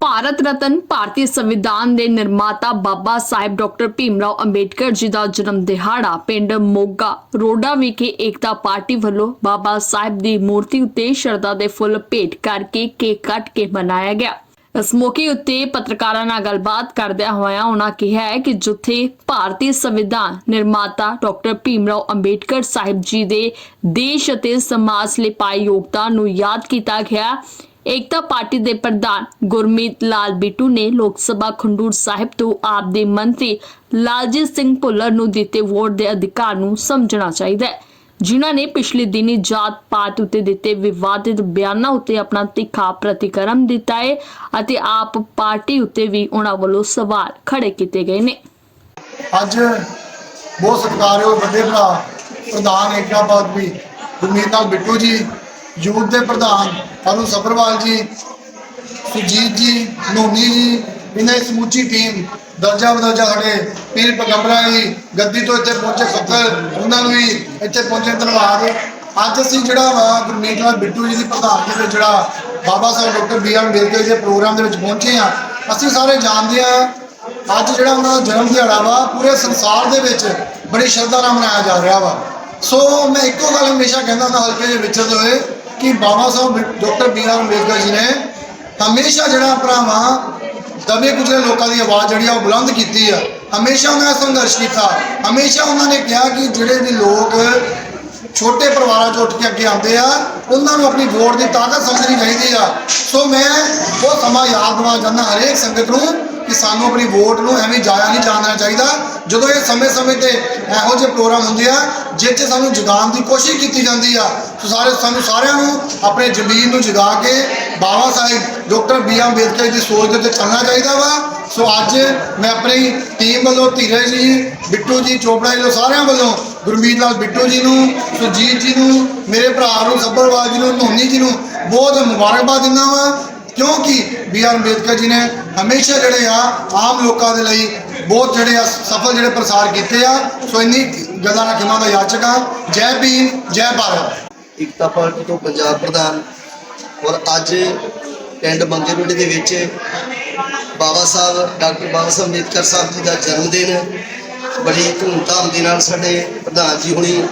ਭਾਰਤ ਰਤਨ ਭਾਰਤੀ ਸੰਵਿਧਾਨ ਦੇ ਨਿਰਮਾਤਾ ਬਾਬਾ ਸਾਹਿਬ ਡਾਕਟਰ ਭੀਮਰਾਓ ਅੰਬੇਡਕਰ ਜੀ ਦਾ ਜਨਮ ਦਿਹਾੜਾ ਪਿੰਡ ਮੋਗਾ ਰੋਡਾ ਵਿਖੇ ਏਕਤਾ ਪਾਰਟੀ ਵੱਲੋਂ ਬਾਬਾ ਸਾਹਿਬ ਦੀ ਮੂਰਤੀ ਉੱਤੇ ਸ਼ਰਧਾ ਦੇ ਫੁੱਲ ਭੇਟ ਕਰਕੇ ਕੇਕ ਕੱਟ ਕੇ ਮਨਾਇਆ ਗਿਆ। ਇਸ ਮੌਕੇ ਉੱਤੇ ਪੱਤਰਕਾਰਾਂ ਨਾਲ ਗੱਲਬਾਤ ਕਰਦਿਆਂ ਹੋਇਆਂ ਉਹਨਾਂ ਕਿਹਾ ਹੈ ਕਿ ਜਿੱਥੇ ਭਾਰਤੀ ਸੰਵਿਧਾਨ ਨਿਰਮਾਤਾ ਡਾਕਟਰ ਭੀਮਰਾਓ ਅੰਬੇਡਕਰ ਸਾਹਿਬ ਜੀ ਦੇ ਦੇਸ਼ ਅਤੇ ਸਮਾਜ ਲਈ ਪਾਏ ਯੋਗਦਾਨ ਨੂੰ ਯਾਦ ਕੀਤਾ ਗਿਆ ਏਕਤਾ ਪਾਰਟੀ ਦੇ ਪ੍ਰਧਾਨ ਗੁਰਮੀਤ ਲਾਲ ਬਿੱਟੂ ਨੇ ਲੋਕ ਸਭਾ ਖੰਡੂਰ ਸਾਹਿਬ ਤੋਂ ਆਪ ਦੇ ਮੰਤਰੀ ਲਾਲਜੀਤ ਸਿੰਘ ਭੁੱਲਰ ਨੂੰ ਦਿੱਤੇ ਵੋਟ ਦੇ ਅਧਿਕਾਰ ਨੂੰ ਸਮਝਣਾ ਚਾਹੀਦਾ ਹੈ, ਜਿਨ੍ਹਾਂ ਨੇ ਪਿਛਲੇ ਦਿਨੀ ਜਾਤ ਪਾਤ ਉੱਤੇ ਦਿੱਤੇ ਵਿਵਾਦਿਤ ਬਿਆਨਾਂ ਉੱਤੇ ਆਪਣਾ ਤਿੱਖਾ ਪ੍ਰਤੀਕਰਮ ਦਿੱਤਾ ਹੈ ਅਤੇ ਆਪ ਪਾਰਟੀ ਉੱਤੇ ਵੀ ਉਹਨਾਂ ਵੱਲੋਂ ਸਵਾਲ ਖੜੇ ਕੀਤੇ ਗਏ ਨੇ। ਅੱਜ ਬਹੁਤ ਸਤਿਕਾਰਯੋਗ ਵੱਡੇ ਭਰਾ ਪ੍ਰਧਾਨ ਏਕਤਾ ਪਦਵੀ ਗੁਰਮੀਤ ਨਾਲ ਬਿੱਟੂ ਜੀ ਯੂਥ ਦੇ ਪ੍ਰਧਾਨ ਅਨੂ ਸਬਰਵਾਲ ਜੀ ਸੁਜੀਤ ਜੀ, ਨੋਨੀ ਜੀ, ਇਹਨਾਂ ਦੀ ਸਮੁੱਚੀ ਟੀਮ ਦਰਜਾ ਬਦਰਜਾ ਸਾਡੇ ਪੀਰ ਪੈਗੰਬਰਾਂ ਜੀ ਗੱਦੀ ਤੋਂ ਇੱਥੇ ਪਹੁੰਚੇ ਫਕਰ ਉਹਨਾਂ ਨੂੰ ਵੀ ਇੱਥੇ ਪਹੁੰਚੇ ਧੰਨਵਾਦ। ਅੱਜ ਅਸੀਂ ਜਿਹੜਾ ਵਾ ਗੁਰਮੀਤ ਨਾਲ ਬਿੱਟੂ ਜੀ ਦੀ ਪ੍ਰਧਾਨਗੀ ਵਿੱਚ ਜਿਹੜਾ Baba Saheb doctor B R Ambedkar ji ਦੇ ਪ੍ਰੋਗਰਾਮ ਦੇ ਵਿੱਚ ਪਹੁੰਚੇ ਆ ਅਸੀਂ ਸਾਰੇ ਜਾਣਦੇ ਆ ਅੱਜ ਜਿਹੜਾ ਉਹਨਾਂ ਦਾ ਜਨਮ ਦਿਹਾੜਾ ਵਾ, ਪੂਰੇ ਸੰਸਾਰ ਦੇ ਵਿੱਚ ਬੜੀ ਸ਼ਰਧਾ ਨਾਲ ਮਨਾਇਆ ਜਾ ਰਿਹਾ ਵਾ। ਸੋ ਮੈਂ ਇੱਕੋ ਗੱਲ ਹਮੇਸ਼ਾ ਕਹਿੰਦਾ ਹੁੰਦਾ, ਹਲਕੇ ਦੇ ਵਿਚਰਦੇ ਹੋਏ ਕਿ Baba Saheb doctor B R Ambedkar ji ਨੇ ਹਮੇਸ਼ਾ ਜਿਹੜਾ ਆਪਣਾ ਦਬੇ ਕੁਚਲੇ ਲੋਕਾਂ ਦੀ ਆਵਾਜ਼ ਜਿਹੜੀ ਆ ਉਹ ਬੁਲੰਦ ਕੀਤੀ ਆ। ਹਮੇਸ਼ਾ ਉਹਨਾਂ ਨੇ ਸੰਘਰਸ਼ ਕੀਤਾ। ਹਮੇਸ਼ਾ ਉਹਨਾਂ ਨੇ ਕਿਹਾ ਕਿ ਜਿਹੜੇ ਵੀ ਲੋਕ ਛੋਟੇ ਪਰਿਵਾਰਾਂ ਚੋਂ ਉੱਠ ਕੇ ਅੱਗੇ ਆਉਂਦੇ ਆ, ਉਹਨਾਂ ਨੂੰ ਆਪਣੀ ਵੋਟ ਦੀ ਤਾਕਤ ਸਮਝਣੀ ਚਾਹੀਦੀ ਆ। ਸੋ ਮੈਂ ਉਹ ਸਮਾਂ ਯਾਦ ਦਿਵਾ ਚਾਹੁੰਦਾ ਹਰੇਕ ਸੰਗਤ ਨੂੰ ਕਿ ਸਾਨੂੰ ਆਪਣੀ ਵੋਟ ਨੂੰ ਐਵੇਂ ਜਾਇਆ ਨਹੀਂ ਜਾਣਾ ਚਾਹੀਦਾ। ਜਦੋਂ ਇਹ ਸਮੇਂ-ਸਮੇਂ ਤੇ ਇਹੋ ਜਿਹੇ ਪ੍ਰੋਗਰਾਮ ਹੁੰਦੇ ਆ ਜਿਸ 'ਚ ਸਾਨੂੰ ਜਗਾਉਣ ਦੀ ਕੋਸ਼ਿਸ਼ ਕੀਤੀ ਜਾਂਦੀ ਆ ਸੋ ਸਾਰੇ ਸਾਨੂੰ ਸਾਰਿਆਂ ਨੂੰ ਆਪਣੇ ਜ਼ਮੀਨ ਨੂੰ ਜਗਾ ਕੇ Baba Sahib, doctor B R Ambedkar ਦੀ ਸੋਚ ਦੇ ਉੱਤੇ ਚੱਲਣਾ ਚਾਹੀਦਾ ਵਾ। ਸੋ ਅੱਜ ਮੈਂ ਆਪਣੀ ਟੀਮ ਵੱਲੋਂ, ਧੀਰਜ ਜੀ, ਬਿੱਟੂ ਜੀ, ਚੋਪੜਾ ਜੀ ਵੱਲੋਂ, ਸਾਰਿਆਂ ਵੱਲੋਂ ਗੁਰਮੀਤ ਲਾਲ ਬਿੱਟੂ ਜੀ ਨੂੰ ਸੁਜੀਤ ਜੀ ਨੂੰ, ਮੇਰੇ ਭਰਾ ਨੂੰ ਸੱਬਰਵਾਲ ਜੀ ਨੂੰ, ਧੋਨੀ ਜੀ ਨੂੰ ਬਹੁਤ ਮੁਬਾਰਕਬਾਦ ਦਿੰਦਾ ਵਾਂ। ਕਿਉਂਕਿ ਬੀ ਆਰ ਅੰਬੇਦਕਰ ਜੀ ਨੇ ਹਮੇਸ਼ਾ ਜਿਹੜੇ ਆ, ਆਮ ਲੋਕਾਂ ਦੇ ਲਈ ਬਹੁਤ ਜਿਹੜੇ ਆ ਸਫਲ ਜਿਹੜੇ ਪ੍ਰਸਾਰ ਕੀਤੇ ਆ, ਸੋ ਇੰਨੀ ਗੱਲਾਂ ਨਾਲ ਖਿਮਾ ਦਾ ਯਾਚਕ ਹਾਂ ਜੈ ਭੀਮ, ਜੈ ਭਾਰਤ। ਏਕਤਾ ਪਾਰਟੀ ਤੋਂ ਪੰਜਾਬ ਪ੍ਰਧਾਨ ਔਰ ਅੱਜ ਪਿੰਡ ਮੰਗੇ ਰੋਡੇ ਦੇ ਵਿੱਚ ਬਾਬਾ ਸਾਹਿਬ, ਡਾਕਟਰ ਬਾਬਾ ਸਾਹਿਬ ਅੰਬੇਦਕਰ ਸਾਹਿਬ ਜੀ ਦਾ ਜਨਮ ਦਿਨ ਬੜੀ ਧੂਮਧਾਮ ਦੇ ਨਾਲ ਸਾਡੇ ਪ੍ਰਧਾਨ ਜੀ ਹੁਣੀ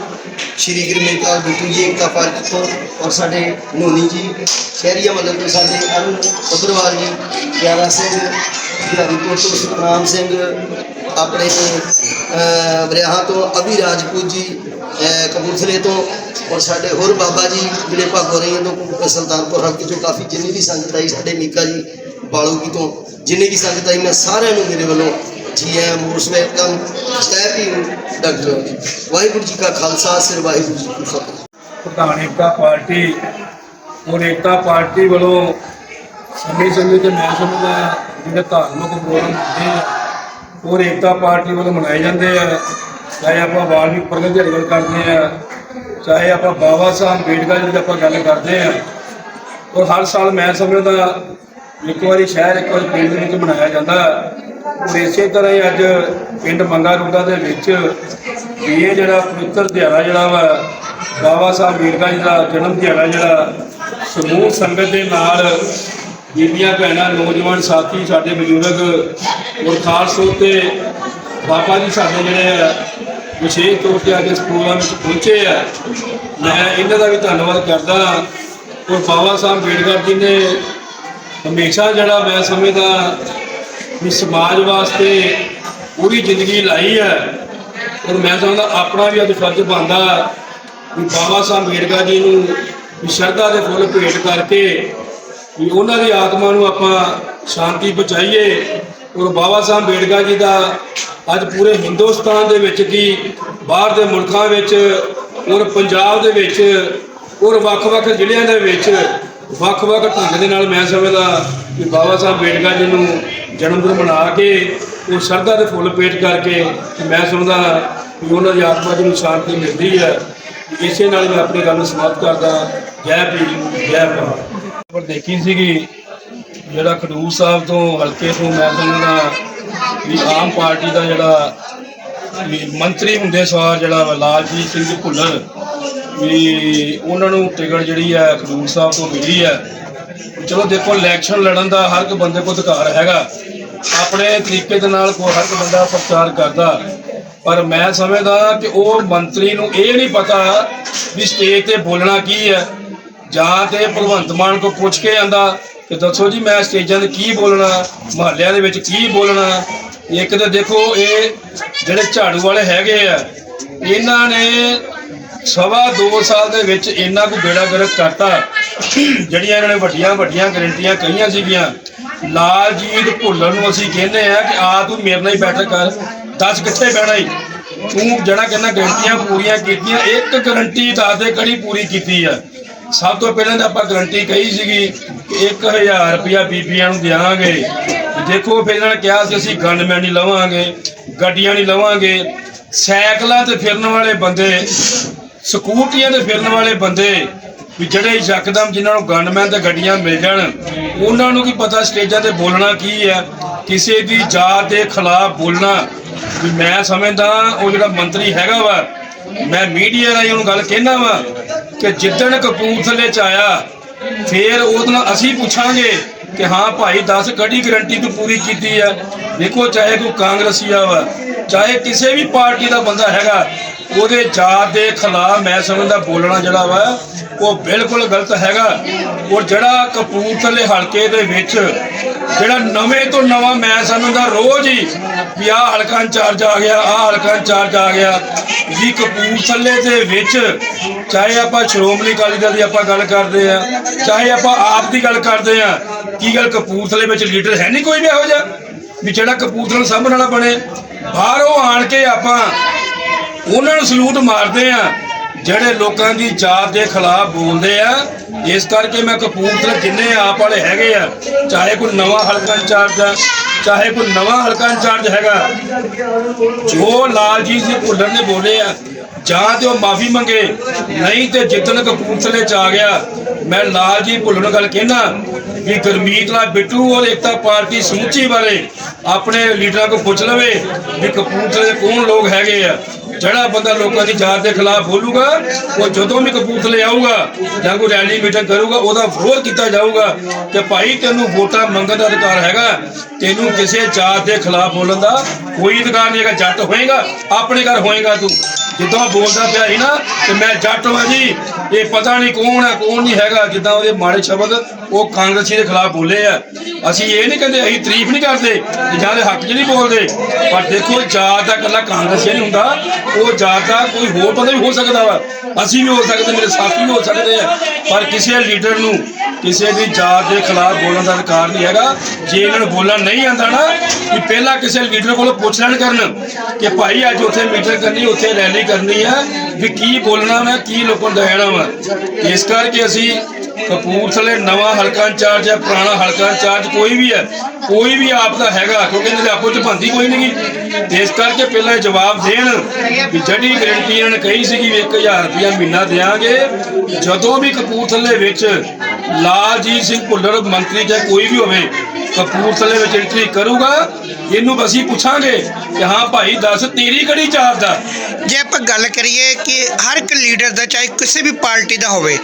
ਸ਼੍ਰੀ ਗੁਰਮੇਕਾ ਬਿੱਟੂ ਜੀ ਏਕਤਾ ਪਾਰਟੀ ਤੋਂ ਔਰ ਸਾਡੇ ਨੋਨੀ ਜੀ, ਸ਼ਹਿਰੀਆ ਮਦਦ ਤੋਂ ਸਾਡੇ ਅਰੁਣ ਸਬਰਵਾਲ ਜੀ ਪਿਆਰਾ ਸਿੰਘ ਹਰੀਪੁਰ ਤੋਂ ਸਤਨਾਮ ਸਿੰਘ ਆਪਣੇ ਅਹ, ਵਰਿਆਹਾਂ ਤੋਂ ਅਭੀ ਰਾਜਪੂਤ ਜੀ ਅਹ, ਕਪੂਰਥਲੇ ਤੋਂ ਔਰ ਸਾਡੇ ਹੋਰ ਬਾਬਾ ਜੀ ਜਿਹੜੇ ਭਾਗੋ ਰਹੀਆਂ ਤੋਂ ਸੁਲਤਾਨਪੁਰ ਹਲਕੇ ਤੋਂ ਕਾਫੀ ਜਿੰਨੀ ਵੀ ਸੰਗਤ ਆਈ ਸਾਡੇ ਮੀਕਾ ਜੀ ਬਾਲੂਗੀ ਤੋਂ ਜਿੰਨੀ ਵੀ ਸੰਗਤ ਆਈ ਮੈਂ ਸਾਰਿਆਂ ਨੂੰ ਮੇਰੇ ਵੱਲੋਂ ਜੀ ਆਇਆਂ ਮੋਸਟ ਵੈਲਕਮ ਜੈ ਭੀਮ ਡਾਕਟਰ ਵਾਹਿਗੁਰੂ ਜੀ ਕਾ ਖਾਲਸਾ ਸ੍ਰੀ ਵਾਹਿਗੁਰੂ ਜੀ ਕੀ ਫਤਿਹ ਪ੍ਰਧਾਨ ਏਕਤਾ ਪਾਰਟੀ ਔਰ ਏਕਤਾ ਪਾਰਟੀ ਵੱਲੋਂ ਸਮੇਂ ਸਮੇਂ ਤੇ ਮੈਂ ਸਮਝਦਾ ਜਿਹੜੇ ਧਾਰਮਿਕ ਪ੍ਰੋਗਰਾਮ ਹੁੰਦੇ ਆ ਔਰ ਏਕਤਾ ਪਾਰਟੀ ਵੱਲੋਂ ਮਨਾਏ ਜਾਂਦੇ ਆ, ਚਾਹੇ ਆਪਾਂ ਵਾਲਮੀਕ ਪ੍ਰਗਟ ਦੀ ਗੱਲ ਕਰਦੇ ਆ, ਚਾਹੇ ਆਪਾਂ ਬਾਬਾ ਸਾਹਿਬ ਅੰਬੇਡਕਰ ਜੀ ਦੀ ਆਪਾਂ ਗੱਲ ਕਰਦੇ ਆ। ਔਰ ਹਰ ਸਾਲ ਮੈਂ ਸਮਝਦਾ, ਇੱਕ ਵਾਰੀ ਸ਼ਹਿਰ, ਇੱਕ ਵਾਰੀ ਪਿੰਡ ਵਿੱਚ ਮਨਾਇਆ ਜਾਂਦਾ। ਔਰ ਇਸੇ ਤਰ੍ਹਾਂ ਹੀ ਅੱਜ ਪਿੰਡ ਮੰਗਾ ਰੋਡਾ ਦੇ ਵਿੱਚ ਇਹ ਜਿਹੜਾ ਪਵਿੱਤਰ ਦਿਹਾੜਾ ਜਿਹੜਾ ਵਾ, ਬਾਬਾ ਸਾਹਿਬ ਅੰਬੇਡਕਰ ਜੀ ਦਾ ਜਨਮ ਦਿਹਾੜਾ ਜਿਹੜਾ, ਸਮੂਹ ਸੰਗਤ ਦੇ ਨਾਲ ਬੀਬੀਆਂ ਭੈਣਾਂ, ਨੌਜਵਾਨ ਸਾਥੀ ਸਾਡੇ ਬਜ਼ੁਰਗ ਔਰ ਖਾਸ ਤੌਰ ਤੇ ਬਾਬਾ ਜੀ ਸਾਡੇ ਜਿਹੜੇ ਆ, ਵਿਸ਼ੇਸ਼ ਤੌਰ ਤੇ ਅੱਜ ਇਸ ਪ੍ਰੋਗਰਾਮ ਵਿੱਚ ਪਹੁੰਚੇ ਆ। ਮੈਂ ਇਹਨਾਂ ਦਾ ਵੀ ਧੰਨਵਾਦ ਕਰਦਾ ਔਰ ਬਾਬਾ ਸਾਹਿਬ ਅੰਬੇਡਕਰ ਜੀ ਨੇ ਹਮੇਸ਼ਾ ਜਿਹੜਾ ਮੈਂ ਸਮਝਦਾ ਵੀ ਸਮਾਜ ਵਾਸਤੇ ਪੂਰੀ ਜ਼ਿੰਦਗੀ ਲਾਈ ਹੈ। ਔਰ ਮੈਂ ਸਮਝਦਾ ਆਪਣਾ ਵੀ ਅੱਜ ਫਰਜ਼ ਬਣਦਾ ਵੀ ਬਾਬਾ ਸਾਹਿਬ ਅੰਬੇਡਕਰ ਜੀ ਨੂੰ ਸ਼ਰਧਾ ਦੇ ਫੁੱਲ ਭੇਟ ਕਰਕੇ ਵੀ ਉਹਨਾਂ ਦੀ ਆਤਮਾ ਨੂੰ ਆਪਾਂ ਸ਼ਾਂਤੀ ਪਹੁੰਚਾਈਏ। ਔਰ ਬਾਬਾ ਸਾਹਿਬ ਅੰਬੇਡਕਰ ਜੀ ਦਾ ਅੱਜ ਪੂਰੇ ਹਿੰਦੁਸਤਾਨ ਦੇ ਵਿੱਚ ਕੀ, ਬਾਹਰ ਦੇ ਮੁਲਕਾਂ ਵਿੱਚ ਔਰ ਪੰਜਾਬ ਦੇ ਵਿੱਚ ਔਰ ਵੱਖ-ਵੱਖ ਜ਼ਿਲ੍ਹਿਆਂ ਦੇ ਵਿੱਚ ਵੱਖ-ਵੱਖ ਢੰਗ ਦੇ ਨਾਲ ਮੈਂ ਸਮਝਦਾ ਕਿ ਬਾਬਾ ਸਾਹਿਬ ਅੰਬੇਡਕਰ ਜੀ ਨੂੰ ਜਨਮ ਦਿਨ ਮਨਾ ਕੇ ਉਹ ਸ਼ਰਧਾ ਦੇ ਫੁੱਲ ਪੇਟ ਕਰਕੇ ਮੈਂ ਸਮਝਦਾ ਕਿ ਉਹਨਾਂ ਦੀ ਆਤਮਾ ਨੂੰ ਸ਼ਾਂਤੀ ਮਿਲਦੀ ਹੈ। ਇਸੇ ਨਾਲ ਮੈਂ ਆਪਣੀ ਗੱਲ ਨੂੰ ਸਮਾਪਤ ਕਰਦਾ। ਜੈ ਭੀਮ, ਜੈ ਭਾਰਤ। ਪਰ ਦੇਖੀ ਸੀਗੀ, ਜਿਹੜਾ ਖਡੂਰ ਸਾਹਿਬ ਤੋਂ ਹਲਕੇ ਤੋਂ ਮੈਂ ਸਮਝਦਾ ਵੀ ਆਮ ਪਾਰਟੀ ਦਾ ਜਿਹੜਾ ਵੀ ਮੰਤਰੀ ਹੁੰਦੇ ਸਵਾਰ ਜਿਹੜਾ ਲਾਲਜੀਤ ਸਿੰਘ ਭੁੱਲਰ, ਵੀ ਉਹਨਾਂ ਨੂੰ ਟਿਕਟ ਜਿਹੜੀ ਹੈ ਖਡੂਰ ਸਾਹਿਬ ਤੋਂ ਮਿਲੀ ਹੈ। ਚਲੋ ਦੇਖੋ ਇਲੈਕਸ਼ਨ ਲੜਨ ਦਾ ਹਰ ਇੱਕ ਬੰਦੇ ਕੋਲ ਅਧਿਕਾਰ ਹੈਗਾ। ਆਪਣੇ ਤਰੀਕੇ ਦੇ ਨਾਲ ਕੋਈ ਹਰ ਇੱਕ ਬੰਦਾ ਪ੍ਰਚਾਰ ਕਰਦਾ। ਪਰ ਮੈਂ ਸਮਝਦਾ ਕਿ ਉਹ ਮੰਤਰੀ ਨੂੰ ਇਹ ਨਹੀਂ ਪਤਾ ਵੀ ਸਟੇਜ ਤੇ ਬੋਲਣਾ ਕੀ ਹੈ। ਜਾਂ ਤੇ ਭਗਵੰਤ ਮਾਨ ਕੋ ਪੁੱਛ ਕੇ ਆਂਦਾ ਕਿ ਦੱਸੋ ਜੀ, ਮੈਂ ਸਟੇਜਾਂ ਤੇ ਕੀ ਬੋਲਣਾ, ਮਹੱਲਿਆਂ ਦੇ ਵਿੱਚ ਕੀ ਬੋਲਣਾ? ਇੱਕ ਤਾਂ ਦੇਖੋ, ਇਹ ਜਿਹੜੇ ਝਾੜੂ ਵਾਲੇ ਹੈਗੇ ਆ, ਇਹਨਾਂ ਨੇ ਸਵਾ 2 ਸਾਲ ਦੇ ਵਿੱਚ ਇੰਨਾ ਕੁ ਬੇੜਾ ਗਰਕ ਕਰਤਾ। ਜਿਹੜੀਆਂ ਇਹਨਾਂ ਨੇ ਵੱਡੀਆਂ ਵੱਡੀਆਂ ਗਰੰਟੀਆਂ ਕਹੀਆਂ ਸੀਗੀਆਂ। ਲਾਲਜੀਤ ਭੁੱਲਰ ਨੂੰ ਅਸੀਂ ਕਹਿੰਦੇ ਆ ਕਿ ਆ ਤੂੰ ਮੇਰੇ ਨਾਲ ਹੀ ਬੈਠਕ ਕਰ, ਦੱਸ ਕਿੱਥੇ ਬਹਿਣਾ ਈ? ਤੂੰ ਜਿਹੜਾ ਕਹਿੰਦਾ ਗਰੰਟੀਆਂ ਪੂਰੀਆਂ ਕੀਤੀਆਂ, ਇੱਕ ਗਰੰਟੀ ਦੱਸ ਦੇ ਕਿਹੜੀ ਪੂਰੀ ਕੀਤੀ ਆ। ਸਭ ਤੋਂ ਪਹਿਲਾਂ ਤਾਂ ਆਪਾਂ ਗਰੰਟੀ ਕਹੀ ਸੀਗੀ ਕਿ 1000 ਰੁਪਇਆ ਬੀਬੀਆਂ ਨੂੰ ਦੇਵਾਂਗੇ। ਦੇਖੋ ਫਿਰ ਇਹਨਾਂ ਨੇ ਕਿਹਾ ਸੀ, ਅਸੀਂ ਗਨਮੈਨ ਨਹੀਂ ਲਵਾਂਗੇ, ਗੱਡੀਆਂ ਨਹੀਂ ਲਵਾਂਗੇ। ਸਾਈਕਲਾਂ ਤੇ ਫਿਰਨ ਵਾਲੇ ਬੰਦੇ, ਸਕੂਟੀਆਂ ਤੇ ਫਿਰਨ ਵਾਲੇ ਬੰਦੇ ਵੀ ਜਿਹੜੇ ਯਕਦਮ ਜਿਨ੍ਹਾਂ ਨੂੰ ਗਨਮੈਨ ਤੇ ਗੱਡੀਆਂ ਮਿਲ ਜਾਣ, ਉਹਨਾਂ ਨੂੰ ਕੀ ਪਤਾ ਸਟੇਜਾਂ ਤੇ ਬੋਲਣਾ ਕੀ ਹੈ? ਕਿਸੇ ਦੀ ਜਾਤ ਦੇ ਖਿਲਾਫ ਬੋਲਣਾ। ਵੀ ਮੈਂ ਸਮਝਦਾ, ਉਹ ਜਿਹੜਾ ਮੰਤਰੀ ਹੈਗਾ ਵਾ ਮੈਂ ਮੀਡੀਆ ਰਾਹੀਂ ਉਹਨੂੰ ਗੱਲ ਕਹਿਣਾ ਵਾ ਕਿ ਜਿੱਦਣ ਕਪੂਰਥਲੇ ਚ ਆਇਆ, ਫੇਰ ਉਹਦੇ ਨਾਲ ਅਸੀਂ ਪੁੱਛਾਂਗੇ ਕਿ ਹਾਂ ਭਾਈ ਦੱਸ ਕਿਹੜੀ ਗਰੰਟੀ ਤੂੰ ਪੂਰੀ ਕੀਤੀ ਆ? ਦੇਖੋ ਚਾਹੇ ਕੋਈ ਕਾਂਗਰਸੀਆ ਵਾ, ਚਾਹੇ ਕਿਸੇ ਵੀ ਪਾਰਟੀ ਦਾ ਬੰਦਾ ਹੈਗਾ ਉਹਦੇ ਜਾਤ ਦੇ ਖਿਲਾਫ ਮੈਂ ਸਮਝਦਾ ਬੋਲਣਾ ਜਿਹੜਾ ਵਾ, ਉਹ ਬਿਲਕੁਲ ਗਲਤ ਹੈਗਾ। ਔਰ ਜਿਹੜਾ ਕਪੂਰਥਲੇ ਹਲਕੇ ਦੇ ਵਿੱਚ ਜਿਹੜਾ ਨਵੇਂ ਤੋਂ ਨਵਾਂ ਮੈਂ ਸਮਝਦਾ, ਰੋਜ਼ ਹੀ ਵੀ ਆਹ ਹਲਕਾ ਇੰਚਾਰਜ ਆ ਗਿਆ, ਆਹ ਹਲਕਾ ਇੰਚਾਰਜ ਆ ਗਿਆ। ਵੀ ਕਪੂਰਥਲੇ ਦੇ ਵਿੱਚ ਚਾਹੇ ਆਪਾਂ ਸ਼੍ਰੋਮਣੀ ਅਕਾਲੀ ਦਲ ਦੀ ਆਪਾਂ ਗੱਲ ਕਰਦੇ ਆ, ਚਾਹੇ ਆਪਾਂ ਆਪ ਦੀ ਗੱਲ ਕਰਦੇ ਆ, ਕੀ ਗੱਲ ਕਪੂਰਥਲੇ ਵਿੱਚ ਲੀਡਰ ਹੈ ਨਹੀਂ ਕੋਈ ਵੀ ਇਹੋ ਜਿਹਾ? ਵੀ ਜਿਹੜਾ ਕਪੂਰਥਲੇ ਨੂੰ ਸਾਂਭਣ ਵਾਲਾ ਬਣੇ। ਬਾਹਰੋਂ ਆਣ ਕੇ ਆਪਾਂ ਉਹਨਾਂ ਨੂੰ ਸਲੂਟ ਮਾਰਦੇ ਆ, ਜਿਹੜੇ ਲੋਕਾਂ ਦੀ ਜਾਤ ਦੇ ਖਿਲਾਫ ਬੋਲਦੇ ਆ। ਇਸ ਕਰਕੇ ਮੈਂ ਕਪੂਰਥਲੇ ਜਿੰਨੇ ਆਪ ਵਾਲੇ ਹੈਗੇ ਆ, ਚਾਹੇ ਕੋਈ ਨਵਾਂ ਹਲਕਾ ਇੰਚਾਰਜ ਆ, ਚਾਹੇ ਕੋਈ ਨਵਾਂ ਹਲਕਾ ਇੰਚਾਰਜ ਹੈਗਾ, ਜੋ ਲਾਲਜੀਤ ਸਿੰਘ ਭੁੱਲਰ ਨੇ ਬੋਲੇ ਆ, ਜਾਂ ਤੇ ਉਹ ਮਾਫੀ ਮੰਗੇ, ਨਹੀਂ ਤੇ ਜਿੱਦਣ ਕਪੂਰਥਲੇ ਚ ਆ ਗਿਆ, ਮੈਂ ਲਾਲਜੀਤ ਭੁੱਲਰ ਨੂੰ ਗੱਲ ਕਹਿਣਾ ਵੀ ਗੁਰਮੀਤ ਲਾਲ ਬਿੱਟੂ ਔਰ ਏਕਤਾ ਪਾਰਟੀ ਸਮੁੱਚੀ ਬਾਰੇ ਆਪਣੇ ਲੀਡਰਾਂ ਕੋਲ ਪੁੱਛ ਲਵੇ ਵੀ ਕਪੂਰਥਲੇ ਦੇ ਕੌਣ ਲੋਕ ਹੈਗੇ ਆ। ਜਿਹੜਾ ਬੰਦਾ ਲੋਕਾਂ ਦੀ ਜਾਤ ਦੇ ਖਿਲਾਫ ਬੋਲੂਗਾ, ਉਹ ਜਦੋਂ ਵੀ ਕਪੂਰਥਲੇ ਆਊਗਾ ਜਾਂ ਕੋਈ ਰੈਲੀ ਮੀਟਿੰਗ ਕਰੂਗਾ, ਉਹਦਾ ਵਿਰੋਧ ਕੀਤਾ ਜਾਊਗਾ ਕਿ ਭਾਈ ਤੈਨੂੰ ਵੋਟਾਂ ਮੰਗਣ ਦਾ ਅਧਿਕਾਰ ਹੈਗਾ, ਤੈਨੂੰ ਕਿਸੇ ਜਾਤ ਦੇ ਖਿਲਾਫ ਬੋਲਣ ਦਾ ਕੋਈ ਅਧਿਕਾਰ ਨਹੀਂ ਹੈਗਾ, ਜੱਟ ਹੋਏਗਾ, ਆਪਣੇ ਘਰ ਹੋਏਗਾ ਤੂੰ। ਜਿੱਦਾਂ ਬੋਲਦਾ ਪਿਆ ਸੀ ਨਾ ਕਿ ਮੈਂ ਜੱਟ ਵਾਂ ਜੀ, ਇਹ ਪਤਾ ਨਹੀਂ ਕੌਣ ਹੈ, ਕੌਣ ਨਹੀਂ ਹੈਗਾ, ਜਿੱਦਾਂ ਉਹਦੇ ਮਾੜੇ ਸ਼ਬਦ ਉਹ ਕਾਂਗਰਸੀ ਦੇ ਖਿਲਾਫ ਬੋਲੇ ਆ। ਅਸੀਂ ਇਹ ਨਹੀਂ ਕਹਿੰਦੇ, ਅਸੀਂ ਤਾਰੀਫ ਨਹੀਂ ਕਰਦੇ ਕਿ ਜਾਂ ਦੇ ਹੱਕ 'ਚ ਨਹੀਂ ਬੋਲਦੇ। ਪਰ ਦੇਖੋ, ਜਾਤ ਦਾ ਇਕੱਲਾ ਕਾਂਗਰਸੀ ਨਹੀਂ ਹੁੰਦਾ, ਉਹ ਜਾਤ ਦਾ ਕੋਈ ਹੋਰ ਪਤਾ ਵੀ ਹੋ ਸਕਦਾ ਵਾ। ਅਸੀਂ ਵੀ ਹੋ ਸਕਦੇ, ਮੇਰੇ ਸਾਥੀ ਵੀ ਹੋ ਸਕਦੇ ਆ, ਪਰ ਕਿਸੇ ਲੀਡਰ ਨੂੰ ਕਿਸੇ ਦੀ ਜਾਤ ਦੇ ਖਿਲਾਫ ਬੋਲਣ ਦਾ ਅਧਿਕਾਰ ਨਹੀਂ ਹੈਗਾ। ਜੇ ਇਹਨਾਂ ਨੂੰ ਬੋਲਣਾ ਨਹੀਂ ਆਉਂਦਾ ਨਾ ਕਿ ਪਹਿਲਾਂ ਕਿਸੇ ਲੀਡਰ ਕੋਲੋਂ ਪੁੱਛ ਲੈਣ ਕਰਨ ਕਿ ਭਾਈ ਅੱਜ ਉੱਥੇ ਮੀਟਿੰਗ ਕਰਨੀ, ਉੱਥੇ ਰੈਲੀ ਕਰਨੀ ਹੈ, ਵੀ ਕੀ ਬੋਲਣਾ ਵਾ, ਕੀ ਲੋਕਾਂ ਨੂੰ ਦੇਣਾ ਵਾ। ਇਸ ਕਰਕੇ ਅਸੀਂ ਕਪੂਰਥਲੇ ਨਵਾਂ ਹਲਕਾ ਇੰਚਾਰਜ ਹੈ, ਪੁਰਾਣਾ ਹਲਕਾ ਇੰਚਾਰਜ, ਕੋਈ ਵੀ ਹੈ, ਕੋਈ ਵੀ ਆਪ ਦਾ ਹੈਗਾ, ਕਿਉਂਕਿ ਇਹਨਾਂ ਦੇ ਆਪੋ ਚ ਬੰਦੀ ਕੋਈ ਨਹੀਂ ਗੀ। ਇਸ ਕਰਕੇ ਪਹਿਲਾਂ ਜਵਾਬ ਦੇਣ ਵੀ ਜਿਹੜੀ ਗਰੰਟੀ ਇਹਨਾਂ ਨੇ ਕਹੀ ਸੀਗੀ ਵੀ 1000 ਰੁਪਇਆ ਮਹੀਨਾ ਦੇਾਂਗੇ ਜਦੋਂ ਵੀ ਕਪੂਰਥਲੇ ਵਿੱਚ ਲਾਲਜੀਤ ਸਿੰਘ ਭੁੱਲਰ ਮੰਤਰੀ ਚਾਹੇ ਕੋਈ ਵੀ ਹੋਵੇ ਕਪੂਰਥਲੇ ਵਿੱਚ ਐਂਟਰੀ ਕਰੂਗਾ ਇਹਨੂੰ ਅਸੀਂ ਪੁੱਛਾਂਗੇ ਕਿ ਹਾਂ ਭਾਈ ਦੱਸ ਤੇਰੀ ਕਿਹੜੀ ਜਾਤ ਦਾ ਜੇ ਆਪਾਂ ਗੱਲ ਕਰੀਏ ਕਿ ਹਰ ਇੱਕ ਲੀਡਰ ਦਾ ਚਾਹੇ ਕਿਸੇ ਵੀ ਪਾਰਟੀ ਦਾ ਹੋਵੇ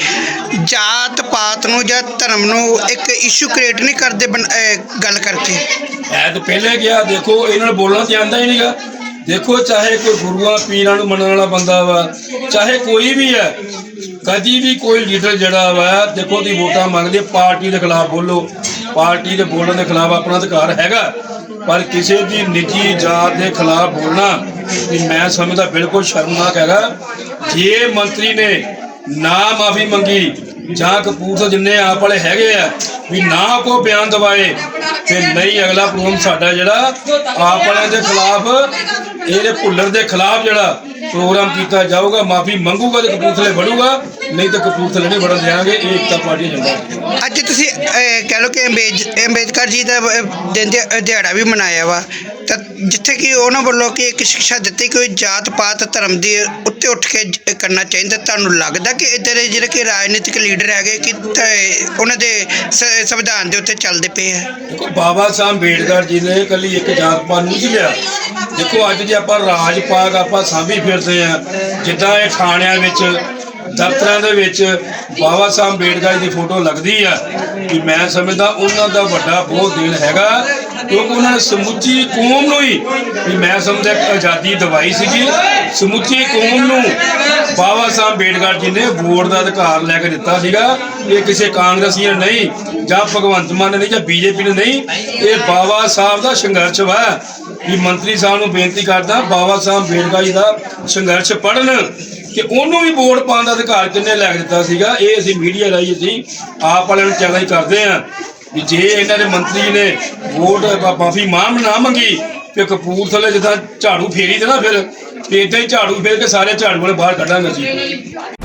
ਜਾਤ ਪਾਤ ਨੂੰ ਜਾਂ ਧਰਮ ਨੂੰ ਇੱਕ ਇਸ਼ੂ ਕ੍ਰੀਏਟ ਨਹੀਂ ਕਰਦੇ ਗੱਲ ਕਰਕੇ। ਐ ਤਾਂ ਪਹਿਲੇ ਗਿਆ ਦੇਖੋ ਇਹਨਾਂ ਨੂੰ ਬੋਲਣਾ ਤੇ ਆਂਦਾ ਹੀ ਨਹੀਂਗਾ ਦੇਖੋ ਚਾਹੇ ਕੋਈ ਗੁਰੂਆਂ ਪੀਰਾਂ ਨੂੰ ਮੰਨਣ ਵਾਲਾ ਬੰਦਾ ਵਾ ਚਾਹੇ ਕੋਈ ਵੀ ਹੈ ਕਦੀ ਵੀ ਕੋਈ ਲੀਡਰ ਜਿਹੜਾ ਵਾ ਦੇਖੋ ਦੀ ਵੋਟਾਂ ਮੰਗਦੇ ਪਾਰਟੀ ਦੇ ਖਿਲਾਫ ਬੋਲੋ। ਪਾਰਟੀ ਦੇ ਬੋਲਣ ਦੇ ਖਿਲਾਫ ਆਪਣਾ ਅਧਿਕਾਰ ਹੈਗਾ। ਪਰ ਕਿਸੇ ਦੀ ਨਿੱਜੀ ਜਾਤ ਦੇ ਖਿਲਾਫ ਬੋਲਣਾ ਵੀ ਮੈਂ ਸਮਝਦਾ ਬਿਲਕੁਲ ਸ਼ਰਮਨਾਕ ਹੈਗਾ। ਜੇ ਮੰਤਰੀ ਨੇ ਨਾ ਮਾਫੀ ਮੰਗੀ, ਜਾਂ ਕਪੂਰਥਲੇ ਜਿੰਨੇ ਆਪ ਵਾਲੇ ਹੈਗੇ ਆ, ਵੀ ਨਾ ਕੋ ਬਿਆਨ ਦਵਾਏ, ਤੇ ਨਹੀਂ ਅਗਲਾ ਪ੍ਰੋਗਰਾਮ ਸਾਡਾ ਜਿਹੜਾ ਆਪ ਵਾਲਿਆਂ ਦੇ ਖਿਲਾਫ ਇਹਦੇ ਭੁੱਲਰ ਦੇ ਖਿਲਾਫ ਜਿਹੜਾ ਪ੍ਰੋਗਰਾਮ ਕੀਤਾ ਜਾਊਗਾ ਮਾਫੀ ਮੰਗੂਗਾ ਤੇ ਕਪੂਰਥਲੇ ਬਣੂਗਾ ਨਹੀਂ ਤਾਂ ਕਪੂਰਥਲੇ ਨਹੀਂ ਬਣਨ ਦੇਾਂਗੇ ਇਹ ਏਕਤਾ ਪਾਰਟੀ ਏਜੰਡਾ ਅੱਜ ਤੁਸੀਂ ਅਹ, ਕਹਿ ਲਓ ਕਿ ਅੰਬੇਜ ਅੰਬੇਦਕਰ ਜੀ ਦਾ ਅਹ, ਦਿਨ ਦਿਹਾੜਾ ਵੀ ਮਨਾਇਆ ਵਾ। ਤਾਂ ਜਿੱਥੇ ਕਿ ਉਹਨਾਂ ਵੱਲੋਂ ਕਿ ਇੱਕ ਸਿੱਖਿਆ ਦਿੱਤੀ ਕਿ ਜਾਤ ਪਾਤ ਧਰਮ ਦੇ ਉੱਤੇ ਉੱਠ ਕੇ ਜ- ਕਰਨਾ ਚਾਹੀਦਾ ਤੁਹਾਨੂੰ ਲੱਗਦਾ ਕਿ ਇੱਧਰ ਦੇ ਜਿਹੜੇ ਕਿ ਰਾਜਨੀਤਿਕ ਲੀਡਰ ਹੈਗੇ ਕਿ ਉਹਨਾਂ ਦੇ ਸ- ਸੰਵਿਧਾਨ ਦੇ ਉੱਤੇ ਚੱਲਦੇ ਪਏ ਆ? ਦੇਖੋ ਬਾਬਾ ਸਾਹਿਬ ਅੰਬੇਡਕਰ ਜੀ ਨੇ ਇਕੱਲੀ ਇੱਕ ਜਾਤ ਪਾਤ ਨਹੀਂ ਸੀ ਲਿਆ। ਦੇਖੋ ਅੱਜ ਜੇ ਆਪਾਂ ਰਾਜ ਪਾਗ ਆਪਾਂ ਸਾਂਭੀ ਫਿਰਦੇ ਆ ਜਿੱਦਾਂ ਇਹ ਥਾਣਿਆਂ ਵਿੱਚ, ਦਫ਼ਤਰਾਂ ਦੇ ਵਿੱਚ ਬਾਬਾ ਸਾਹਿਬ ਅੰਬੇਡਕਰ ਦੀ ਫੋਟੋ ਲੱਗਦੀ ਆ ਕਿ ਮੈਂ ਸਮਝਦਾ ਉਹਨਾਂ ਦਾ ਵੱਡਾ ਬਹੁਤ ਦਿਨ ਹੈਗਾ। ਕਿਉਂਕਿ ਉਹਨਾਂ ਨੇ ਸਮੁੱਚੀ ਕੌਮ ਨੂੰ ਹੀ, ਵੀ ਮੈਂ ਸਮਝਦਾ ਆਜ਼ਾਦੀ ਦਵਾਈ ਸੀਗੀ। ਸਮੁੱਚੀ ਕੌਮ ਨੂੰ ਬਾਬਾ ਸਾਹਿਬ ਅੰਬੇਡਕਰ ਜੀ ਨੇ ਵੋਟ ਦਾ ਅਧਿਕਾਰ ਲੈ ਕੇ ਦਿੱਤਾ ਸੀਗਾ। ਇਹ ਕਿਸੇ ਕਾਂਗਰਸੀ ਨਹੀਂ, ਜਾਂ ਭਗਵੰਤ ਮਾਨ ਨੇ ਜਾਂ ਬੀਜੇਪੀ ਨੇ ਨਹੀਂ, ਇਹ ਬਾਬਾ ਸਾਹਿਬ ਦਾ ਸੰਘਰਸ਼ ਵਾ। ਵੀ ਮੰਤਰੀ ਸਾਹਿਬ ਨੂੰ ਬੇਨਤੀ ਕਰਦਾ, ਬਾਬਾ ਸਾਹਿਬ ਅੰਬੇਡਕਰ ਜੀ ਦਾ ਸੰਘਰਸ਼ ਪੜਨ ਕਿ ਉਹਨੂੰ ਵੀ ਵੋਟ ਪਾਉਣ ਦਾ ਅਧਿਕਾਰ ਕਿੰਨੇ ਲੈ ਕੇ ਦਿੱਤਾ ਸੀਗਾ? ਇਹ ਅਸੀਂ ਮੀਡੀਆ ਰਾਹੀਂ ਅਸੀਂ ਆਪ ਵਾਲਿਆਂ ਨੂੰ ਚੈਲੰਜ ਕਰਦੇ ਆ ਵੀ ਜੇ ਇਹਨਾਂ ਦੇ ਮੰਤਰੀ ਨੇ ਵੋਟ ਮਾਫੀ ਮਾਮ ਨਾ ਮੰਗੀ ਤੇ ਕਪੂਰਥਲੇ ਜਿੱਦਾਂ ਝਾੜੂ ਫੇਰੀ ਤੇ ਨਾ ਫਿਰ, ਤੇ ਏਦਾਂ ਹੀ ਝਾੜੂ ਫੇਰ ਕੇ ਸਾਰੇ ਝਾੜੂ ਵਾਲੇ ਬਾਹਰ ਕੱਢਾਂਗੇ ਜੀ